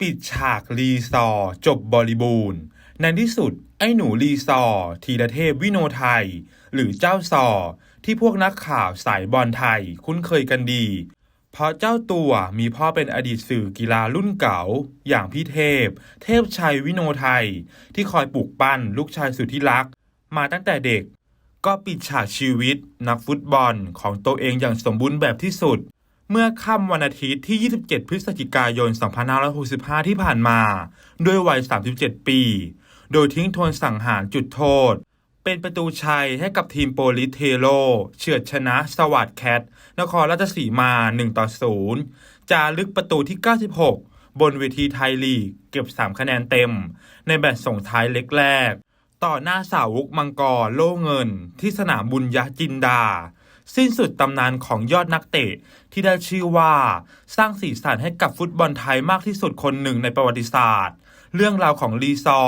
ปิดฉากรีซอร์จบบริบูรณ์ ในที่สุด ไอ้หนูรีซอร์ธีรเทพวิโนไทย หรือเจ้าซอ ที่พวกนักข่าวสายบอลไทยคุ้นเคยกันดี เพราะเจ้าตัวมีพ่อเป็นอดีตสื่อกีฬารุ่นเก่า อย่างพี่เทพ เทพชัยวิโนไทย ที่คอยปลูกปั้นลูกชายสุดที่รัก มาตั้งแต่เด็ก ก็ปิดฉากชีวิต นักฟุตบอลของตัวเองอย่างสมบูรณ์แบบที่สุด เมื่อค่ำวันอาทิตย์ที่ 27 พฤศจิกายน 2565 ที่ผ่านมา ด้วยวัย 37 ปี โดยทิ้งทวนสังหารจุดโทษ เป็นประตูชัยให้กับทีมโปลิเทโลเฉือดชนะสวัสดแคท นครราชสีมา 1 ต่อ 0 จารึกประตูที่ 96 บนเวทีไทยลีก เก็บ 3 คะแนนเต็ม ในแบตส่งท้ายเล็กแรก ต่อหน้าสาวกมังกรโล่เงิน ที่สนามบุญยะจินดา สิ้นสุดตำนานของยอดนักเตะ ที่ได้ชื่อว่า สร้างสีสันให้กับฟุตบอลไทยมากที่สุดคนหนึ่งในประวัติศาสตร์ เรื่องราวของลีซอ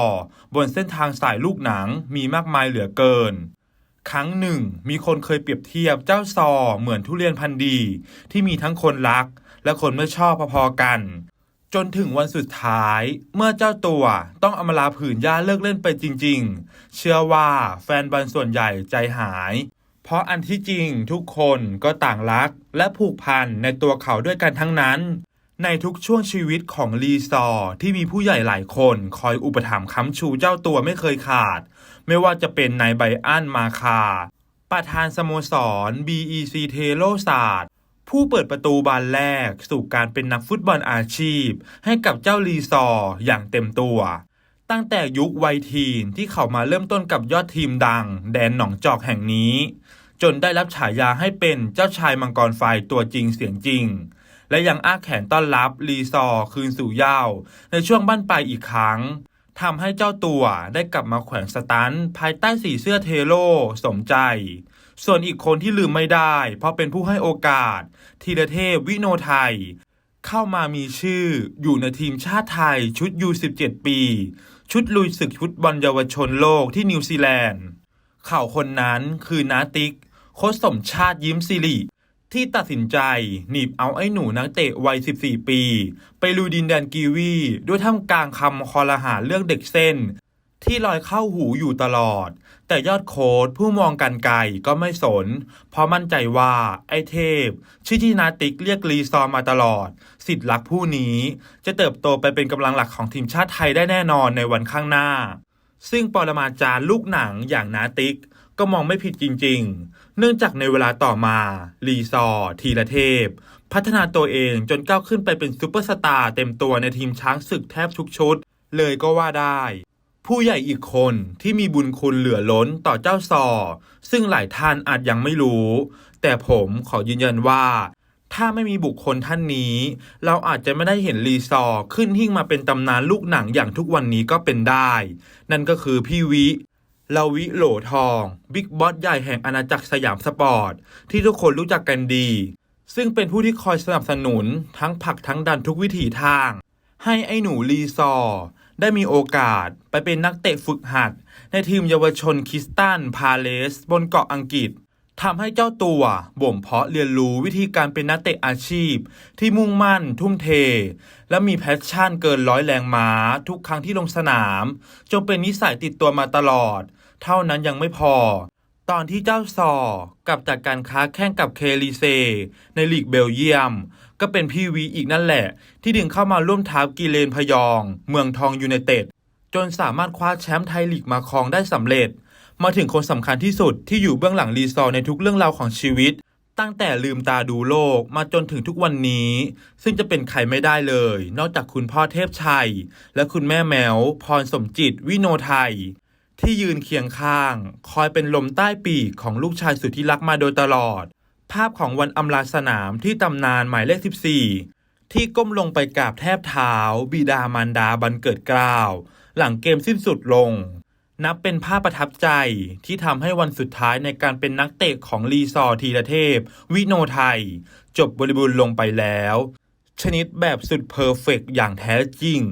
บนเส้นทางสายลูกหนังมีมากมายเหลือเกิน ครั้งหนึ่ง มีคนเคยเปรียบเทียบเจ้าซอเหมือนทุเรียนพันธุ์ดี ที่มีทั้งคนรัก และคนไม่ชอบพอๆกันจนถึงวันสุดท้าย เมื่อเจ้าตัวต้องอำมลาผืนหญ้าเลิกเล่นไปจริง ๆ เชื่อว่าแฟนบอลส่วนใหญ่ใจหาย เพราะอันที่จริงทุกคนก็ต่างรัก และผูกพันในตัวเขาด้วยกันทั้งนั้น ในทุกช่วงชีวิตของลีซอที่มีผู้ใหญ่หลายคนคอยอุปถัมภ์ค้ำชูเจ้าตัวไม่เคยขาด ไม่ว่าจะเป็นนายไบอันมาคา ประธานสโมสร BEC เทโลศาสตร์ผู้เปิดประตูบานแรกสู่การเป็นนักฟุตบอลอาชีพ ให้กับเจ้าลีซออย่างเต็มตัว ตั้งแต่ยุควัยทีนที่เขามาเริ่มต้นกับยอดทีมดัง แดนหนองจอกแห่งนี้ จนได้รับฉายาให้เป็นเจ้าชายมังกรไฟตัวจริงเสียงจริง และยังอ้าแขนต้อนรับลีซอคืนสู่เย้าในช่วงบั้นปลายอีกครั้งทำให้เจ้าตัวได้กลับมาแขวนสตันภายใต้สีเสื้อเทโล สมใจ ส่วนอีกคนที่ลืมไม่ได้ เพราะเป็นผู้ให้โอกาสธีรเทพวิโนไทย เข้ามามีชื่ออยู่ในทีมชาติไทยชุดยู17 ปี ชุดลุยศึกฟุตบอลเยาวชนโลกที่นิวซีแลนด์เขาคนนั้นคือนาติกโค้ชสมชาติยิ้มสิริที่ตัดสินใจหนีบเอาไอ้หนูนักเตะวัย 14 ปี ไปลุยดินแดนกีวี ด้วยท่ามกลางคำคอรหาเรื่องเด็กเส้น ที่ลอยเข้าหูอยู่ตลอด แต่ยอดโค้ดผู้มองกันไกลก็ไม่สน เพราะมั่นใจว่าไอ้เทพ ชื่อที่นาติกเรียกรีซอมาตลอด สิทธิ์รักผู้นี้ จะเติบโตไปเป็นกำลังหลักของทีมชาติไทยได้แน่นอนในวันข้างหน้า ซึ่งปรมาจารย์ลูกหนังอย่างนาติกก็มองไม่ผิดจริง ๆ เนื่องจากในเวลาต่อมา รีซอทีละเทพ พัฒนาตัวเองจนก้าวขึ้นไปเป็นซูเปอร์สตาร์เต็มตัวในทีมช้างศึกแทบทุกชุด เลยก็ว่าได้ ผู้ใหญ่อีกคนที่มีบุญคุณเหลือล้นต่อเจ้าซอ ซึ่งหลายท่านอาจยังไม่รู้ แต่ผมขอยืนยันว่า ถ้าไม่มีบุคคลท่านนี้ เราอาจจะไม่ได้เห็นรีซอขึ้นหิ่งมาเป็นตำนานลูกหนังอย่างทุกวันนี้ก็เป็นได้ นั่นก็คือพี่วิลาวิโหลทอง บิ๊กบอสใหญ่แห่งอาณาจักรสยามสปอร์ต ที่ทุกคนรู้จักกันดี ซึ่งเป็นผู้ที่คอยสนับสนุนทั้งผลักทั้งดันทุกวิถีทาง ให้ไอ้หนูรีซอ ได้มีโอกาสไปเป็นนักเตะฝึกหัด ในทีมเยาวชนคิสตันพาเลส บนเกาะอังกฤษทำให้เจ้าตัวบ่มเพาะเรียนรู้วิธีการเป็นนักเตะอาชีพ ที่มุ่งมั่น ทุ่มเท และมีแพชชั่นเกินร้อยแรงม้า ทุกครั้งที่ลงสนาม จนเป็นนิสัยติดตัวมาตลอด เท่านั้นยังไม่พอ ตอนที่เจ้าซอกลับจากการค้าแข่งกับเคลีเซ ในลีกเบลเยียม ก็เป็นพี่วีอีกนั่นแหละ ที่ดึงเข้ามาร่วมทัพกีเลนพยอง เมืองทองยูไนเต็ดจนสามารถคว้าแชมป์ไทยลีกมาครองได้สำเร็จ มาถึงคนสำคัญที่สุดที่อยู่เบื้องหลังรีซอในทุกเรื่องราวของชีวิต ตั้งแต่ลืมตาดูโลกมาจนถึงทุกวันนี้ ซึ่งจะเป็นใครไม่ได้เลย นอกจากคุณพ่อเทพชัย และคุณแม่แมวพรสมจิตวิโนไทย ที่ยืนเคียงข้าง คอยเป็นลมใต้ปีกของลูกชายสุดที่รักมาโดยตลอด ภาพของวันอำลาสนามที่ตำนานหมายเลข 14 ที่ก้มลงไปกราบแทบเท้า บิดามารดาบันเกิดกล้าว หลังเกมสิ้นสุดลง นับเป็นภาพประทับใจที่ทำให้วันสุดท้ายในการเป็นนักเตะของรีซอร์ทีละเทพ วิโนไทย จบบริบูรณ์ลงไปแล้ว ชนิดแบบสุดเพอร์เฟกต์อย่างแท้จริง